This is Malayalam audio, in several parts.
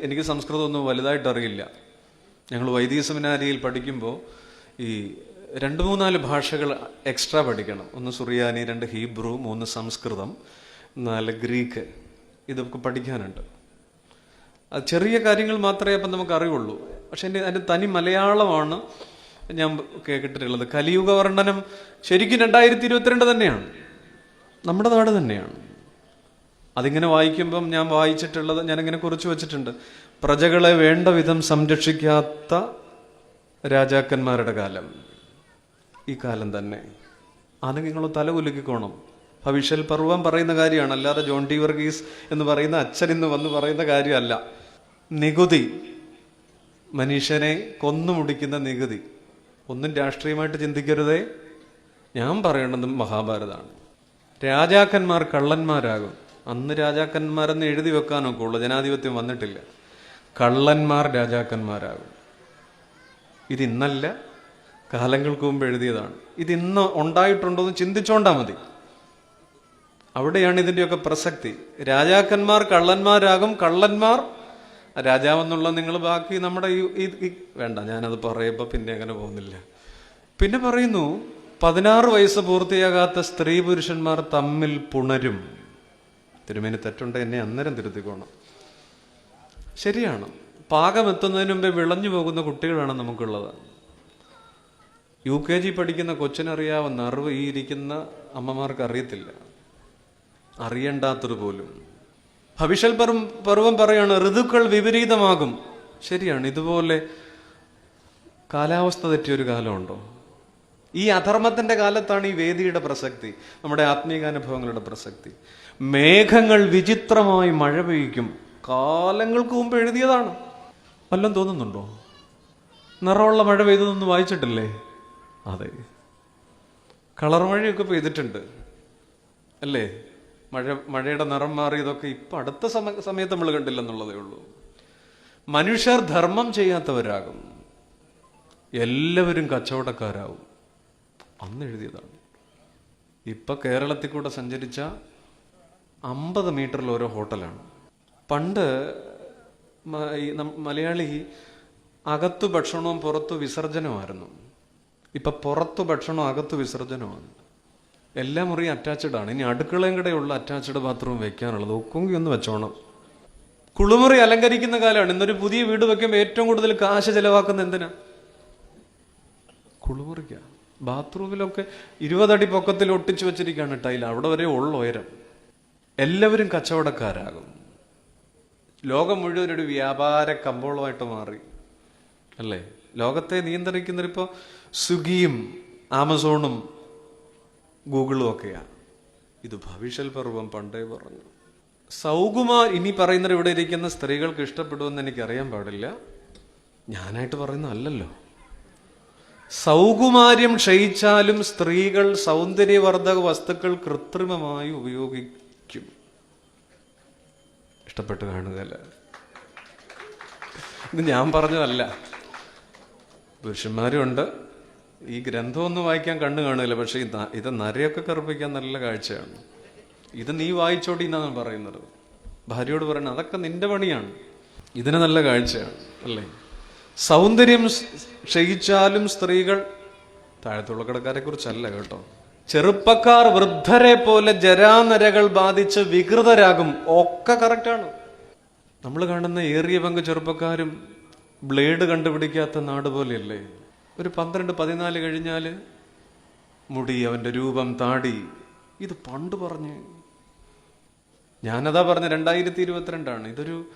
എനിക്ക് സംസ്കൃതമൊന്നും വലുതായിട്ട് അറിയില്ല ഞങ്ങൾ വൈദിക സെമിനാരിയിൽ പഠിക്കുമ്പോൾ ഈ രണ്ട് മൂന്നാൽ ഭാഷകൾ എക്സ്ട്രാ പഠിക്കണം. ഒന്ന് സുറിയാനി രണ്ട് ഹീബ്രു മൂന്ന് സംസ്കൃതം നാല് ഗ്രീക്ക്. ഇതൊക്കെ പഠിക്കാനുണ്ട്. അത് ചെറിയ കാര്യങ്ങൾ മാത്രമേ അപ്പം നമുക്ക് അറിയുള്ളൂ പക്ഷെ എന്റെ അതിന്റെ തനി മലയാളമാണ് ഞാൻ കേട്ടിട്ടുള്ളത്. കലിയുഗ വർണനം ശരിക്കും രണ്ടായിരത്തി ഇരുപത്തിരണ്ട് തന്നെയാണ്. നമ്മുടെ നാട് തന്നെയാണ്. അതിങ്ങനെ വായിക്കുമ്പം ഞാൻ വായിച്ചിട്ടുള്ളത് ഞാനിങ്ങനെ കുറിച്ചു വെച്ചിട്ടുണ്ട്. പ്രജകളെ വേണ്ട വിധം സംരക്ഷിക്കാത്ത രാജാക്കന്മാരുടെ കാലം. ഈ കാലം തന്നെ. അത് നിങ്ങൾ തല ഉലുക്കിക്കോണം ഭവിഷ്യൽ പർവം പറയുന്ന കാര്യമാണ്. അല്ലാതെ ജോൺ ടി വർഗീസ് എന്ന് പറയുന്ന അച്ഛൻ ഇന്ന് വന്ന് പറയുന്ന കാര്യമല്ല. നികുതി. മനുഷ്യനെ കൊന്നു മുടിക്കുന്ന നികുതി. ഒന്നും രാഷ്ട്രീയമായിട്ട് ചിന്തിക്കരുതേ. ഞാൻ പറയേണ്ടതും മഹാഭാരതമാണ്. രാജാക്കന്മാർ കള്ളന്മാരാകും. അന്ന് രാജാക്കന്മാരെന്ന് എഴുതി വെക്കാനൊക്കെ ഉള്ളു. ജനാധിപത്യം വന്നിട്ടില്ല. കള്ളന്മാർ രാജാക്കന്മാരാകും. ഇതിന്നല്ല കാലങ്ങൾക്ക് മുമ്പ് എഴുതിയതാണ്. ഇതിന്ന് ഉണ്ടായിട്ടുണ്ടോ എന്ന് ചിന്തിച്ചോണ്ടാ മതി. അവിടെയാണ് ഇതിന്റെയൊക്കെ പ്രസക്തി. രാജാക്കന്മാർ കള്ളന്മാരാകും കള്ളന്മാർ രാജാവെന്നുള്ള നിങ്ങൾ ബാക്കി നമ്മുടെ ഈ വേണ്ട ഞാനത് പറയുമ്പോൾ പിന്നെ അങ്ങനെ പോകുന്നില്ല. പിന്നെ പറയുന്നു പതിനാറ് വയസ്സ് പൂർത്തിയാകാത്ത സ്ത്രീ പുരുഷന്മാർ തമ്മിൽ പുണരും. തിരുമേനി തെറ്റുണ്ട് എന്നെ അന്നേരം തിരുത്തിക്കോണം. ശരിയാണ്. പാകമെത്തുന്നതിന് മുമ്പേ വിളഞ്ഞു പോകുന്ന കുട്ടികളാണ് നമുക്കുള്ളത്. യു കെ ജി പഠിക്കുന്ന കൊച്ചിനറിയാവുന്ന അറിവ് ഈ ഇരിക്കുന്ന അമ്മമാർക്ക് അറിയത്തില്ല. അറിയണ്ടാത്തത് പോലും. ഭവിഷ്യൽ പർവം പർവം പറയാണ് ഋതുക്കൾ വിപരീതമാകും. ശരിയാണ്. ഇതുപോലെ കാലാവസ്ഥ തെറ്റിയൊരു കാലമുണ്ടോ? ഈ അധർമ്മത്തിന്റെ കാലത്താണ് ഈ വേദിയുടെ പ്രസക്തി നമ്മുടെ ആത്മീകാനുഭവങ്ങളുടെ പ്രസക്തി. മേഘങ്ങൾ വിചിത്രമായി മഴ പെയ്യിക്കും. കാലങ്ങൾക്ക് മുമ്പ് എഴുതിയതാണ്. വല്ലതും തോന്നുന്നുണ്ടോ? നിറമുള്ള മഴ പെയ്തതൊന്നും വായിച്ചിട്ടില്ലേ? അതെ. കളർ മഴയൊക്കെ പെയ്തിട്ടുണ്ട്. അല്ലേ? മഴ മഴയുടെ നിറം മാറിയതൊക്കെ ഇപ്പം അടുത്ത സമ സമയത്ത് നമ്മൾ കണ്ടില്ലെന്നുള്ളതേ ഉള്ളൂ. മനുഷ്യർ ധർമ്മം ചെയ്യാത്തവരാകും. എല്ലാവരും കച്ചവടക്കാരാവും. അന്ന് എഴുതിയതാണ്. ഇപ്പൊ കേരളത്തിൽ കൂടെ സഞ്ചരിച്ച അമ്പത് മീറ്ററിൽ ഓരോ ഹോട്ടലാണ്. പണ്ട് മലയാളി അകത്തു ഭക്ഷണവും പുറത്തു വിസർജനമായിരുന്നു ഇപ്പൊ പുറത്തു ഭക്ഷണവും അകത്തു വിസർജനമാണ് എല്ലാ മുറിയും അറ്റാച്ച്ഡ് ആണ്. ഇനി അടുക്കളയും കൂടെയുള്ള അറ്റാച്ച്ഡ് ബാത്റൂം വെക്കാനുള്ളത് ഒക്കെങ്കിൽ ഒന്ന് വെച്ചോണം. കുളിമുറി അലങ്കരിക്കുന്ന കാലമാണ്. ഇന്നൊരു പുതിയ വീട് വെക്കുമ്പോൾ ഏറ്റവും കൂടുതൽ കാശ് ചെലവാക്കുന്ന എന്തിനാ? കുളിമുറിക്ക. ബാത്റൂമിലൊക്കെ ഇരുപതടി പൊക്കത്തിൽ ഒട്ടിച്ചു വെച്ചിരിക്കുകയാണ് ടൈൽ. അവിടെ വരെ ഉള്ള ഉയരം. എല്ലാവരും കച്ചവടക്കാരാകും. ലോകം മുഴുവൻ ഒരു വ്യാപാര കമ്പോളമായിട്ട് മാറി. അല്ലേ? ലോകത്തെ നിയന്ത്രിക്കുന്നവരിപ്പോൾ സ്വിഗ്ഗിയും ആമസോണും ഗൂഗിളും ഒക്കെയാണ്. ഇത് ഭവിഷ്യൽ പർവം പണ്ടേ പറഞ്ഞു. സൗകുമാർ ഇനി പറയുന്നത് ഇവിടെ ഇരിക്കുന്ന സ്ത്രീകൾക്ക് ഇഷ്ടപ്പെടുമെന്ന് എനിക്കറിയാൻ പാടില്ല. ഞാനായിട്ട് പറയുന്ന അല്ലല്ലോ സൗകുമാര്യം ക്ഷയിച്ചാലും സ്ത്രീകൾ സൗന്ദര്യവർദ്ധക വസ്തുക്കൾ കൃത്രിമമായി ഉപയോഗിക്കും. ഇഷ്ടപ്പെട്ട് കാണുകയല്ല. ഇത് ഞാൻ പറഞ്ഞതല്ല. പുരുഷന്മാരുണ്ട്. ഈ ഗ്രന്ഥമൊന്നും വായിക്കാൻ കണ്ണു കാണില്ല പക്ഷെ ഇത് ഇത് നരയൊക്കെ കറുപ്പിക്കാൻ നല്ല കാഴ്ചയാണ്. ഇത് നീ വായിച്ചോടി എന്നാണ് പറയുന്നത്. ഭാര്യയോട് പറയണം അതൊക്കെ നിന്റെ പണിയാണ്. ഇതിന് നല്ല കാഴ്ചയാണ്. അല്ലേ? സൗന്ദര്യം ക്ഷയിച്ചാലും സ്ത്രീകൾ താഴത്തുള്ള കടക്കാരെ കുറിച്ചല്ല കേട്ടോ. ചെറുപ്പക്കാർ വൃദ്ധരെ പോലെ ജരാനരകൾ ബാധിച്ച് വികൃതരാകും ഒക്കെ കറക്റ്റാണ് നമ്മൾ കാണുന്ന ഏറിയ പങ്ക് ചെറുപ്പക്കാരും ബ്ലേഡ് കണ്ടുപിടിക്കാത്ത നാട് പോലെയല്ലേ? ഒരു പന്ത്രണ്ട് പതിനാല് കഴിഞ്ഞാൽ മുടി അവന്റെ രൂപം താടി. ഇത് പണ്ട് പറഞ്ഞ്. ഞാനതാ പറഞ്ഞ രണ്ടായിരത്തി ഇരുപത്തിരണ്ടാണ്. ഇതൊരു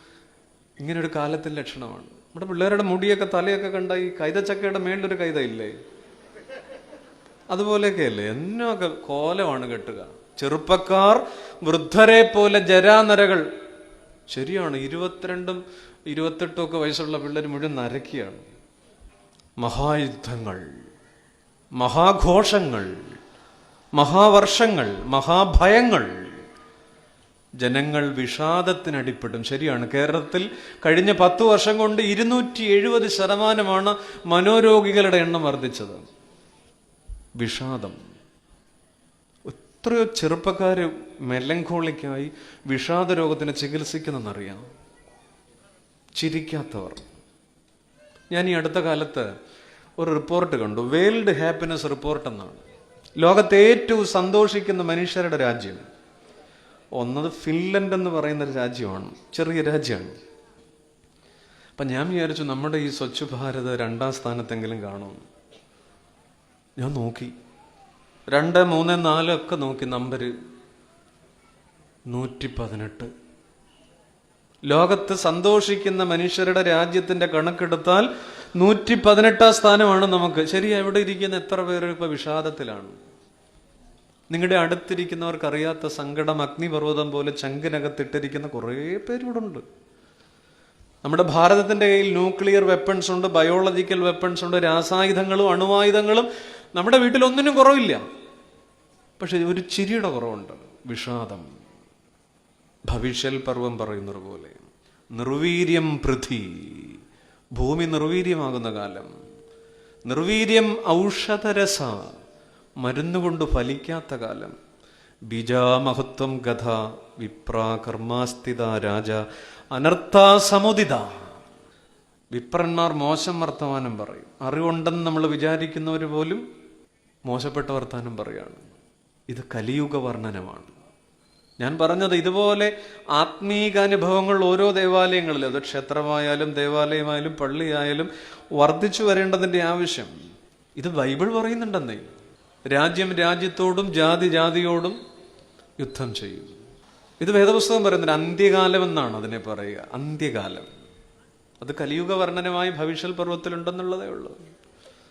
ഇങ്ങനൊരു കാലത്തിന്റെ ലക്ഷണമാണ്. നമ്മുടെ പിള്ളേരുടെ മുടിയൊക്കെ തലയൊക്കെ കണ്ട ഈ കൈതച്ചക്കയുടെ മേളിലൊരു കൈത ഇല്ലേ? അതുപോലെയൊക്കെ അല്ലേ? എന്നൊക്കെ കോലമാണ് കെട്ടുക. ചെറുപ്പക്കാർ വൃദ്ധരെ പോലെ ജരാനരകൾ. ശരിയാണ് ഇരുപത്തിരണ്ടും ഇരുപത്തെട്ടും ഒക്കെ വയസ്സുള്ള പിള്ളേർ മുഴുവൻ നരക്കിയാണ്. മഹായുദ്ധങ്ങൾ മഹാഘോഷങ്ങൾ മഹാവർഷങ്ങൾ മഹാഭയങ്ങൾ ജനങ്ങൾ വിഷാദത്തിനടിപ്പെടും. ശരിയാണ്. കേരളത്തിൽ കഴിഞ്ഞ പത്തു വർഷം കൊണ്ട് ഇരുന്നൂറ്റി എഴുപത് ശതമാനമാണ് മനോരോഗികളുടെ എണ്ണം വർദ്ധിച്ചത്. വിഷാദം. എത്രയോ ചെറുപ്പക്കാർ മെലങ്കോളിക്കായി വിഷാദ രോഗത്തിന് ചികിത്സിക്കുന്നെന്നറിയാം. ചിരിക്കാത്തവർ. ഞാൻ ഈ അടുത്ത കാലത്ത് ഒരു റിപ്പോർട്ട് കണ്ടു. വേൾഡ് ഹാപ്പിനെസ് റിപ്പോർട്ട് എന്നാണ് ലോകത്തെ ഏറ്റവും സന്തോഷിക്കുന്ന മനുഷ്യരുടെ രാജ്യം. ഒന്നത് ഫിൻലൻഡ് എന്ന് പറയുന്ന ഒരു രാജ്യമാണ്. ചെറിയ രാജ്യമാണ്. അപ്പം ഞാൻ വിചാരിച്ചു നമ്മുടെ ഈ സ്വച്ഛ് ഭാരത് രണ്ടാം സ്ഥാനത്തെങ്കിലും കാണും. ഞാൻ നോക്കി. രണ്ട് മൂന്ന് നാല് ഒക്കെ നോക്കി നമ്പർ നൂറ്റി പതിനെട്ട് ലോകത്ത് സന്തോഷിക്കുന്ന മനുഷ്യരുടെ രാജ്യത്തിന്റെ കണക്കെടുത്താൽ നൂറ്റി പതിനെട്ടാം സ്ഥാനമാണ് നമുക്ക്. ശരി എവിടെ ഇരിക്കുന്ന എത്ര പേര് ഇപ്പൊ വിഷാദത്തിലാണ്? നിങ്ങളുടെ അടുത്തിരിക്കുന്നവർക്ക് അറിയാത്ത സങ്കടം അഗ്നിപർവതം പോലെ ചങ്കിനകത്തിട്ടിരിക്കുന്ന കുറേ പേരിവിടുണ്ട് നമ്മുടെ ഭാരതത്തിന്റെ കയ്യിൽ ന്യൂക്ലിയർ വെപ്പൺസ് ഉണ്ട് ബയോളജിക്കൽ വെപ്പൺസ് ഉണ്ട് രാസായുധങ്ങളും അണുവായുധങ്ങളും. നമ്മുടെ വീട്ടിൽ ഒന്നിനും കുറവില്ല. പക്ഷെ ഒരു ചിരിയുടെ കുറവുണ്ട്. വിഷാദം. ഭവിഷ്യൽ പർവം പറയുന്നത് പോലെ നിർവീര്യം പൃഥി. ഭൂമി നിർവീര്യമാകുന്ന കാലം. നിർവീര്യം ഔഷധരസ. മരുന്നുകൊണ്ട് ഫലിക്കാത്ത കാലം. ബീജാമഹത്വം കഥ വിപ്രാ കർമാസ്ഥിത രാജ അനർത്ഥാസമുദിത വിപ്രന്മാർ മോശം വർത്തമാനം പറയും. അറിവുണ്ടെന്ന് നമ്മൾ വിചാരിക്കുന്നവർ പോലും മോശപ്പെട്ട വർത്തമാനം പറയുകയാണ് ഇത് കലിയുഗ വർണനമാണ്. ഞാൻ പറഞ്ഞത് ഇതുപോലെ ആത്മീകാനുഭവങ്ങൾ ഓരോ ദേവാലയങ്ങളിലും അത് ക്ഷേത്രമായാലും ദേവാലയമായാലും പള്ളിയായാലും വർദ്ധിച്ചു വരേണ്ടതിന്റെ ആവശ്യം. ഇത് ബൈബിൾ പറയുന്നുണ്ടെന്നേ. രാജ്യം രാജ്യത്തോടും ജാതി ജാതിയോടും യുദ്ധം ചെയ്യും. ഇത് വേദപുസ്തകം പറയുന്നത് അന്ത്യകാലം എന്നാണ് അതിനെ പറയുക. അന്ത്യകാലം. അത് കലിയുഗ വർണനമായി ഭവിഷ്യൽ പർവത്തിലുണ്ടെന്നുള്ളതേ ഉള്ളൂ.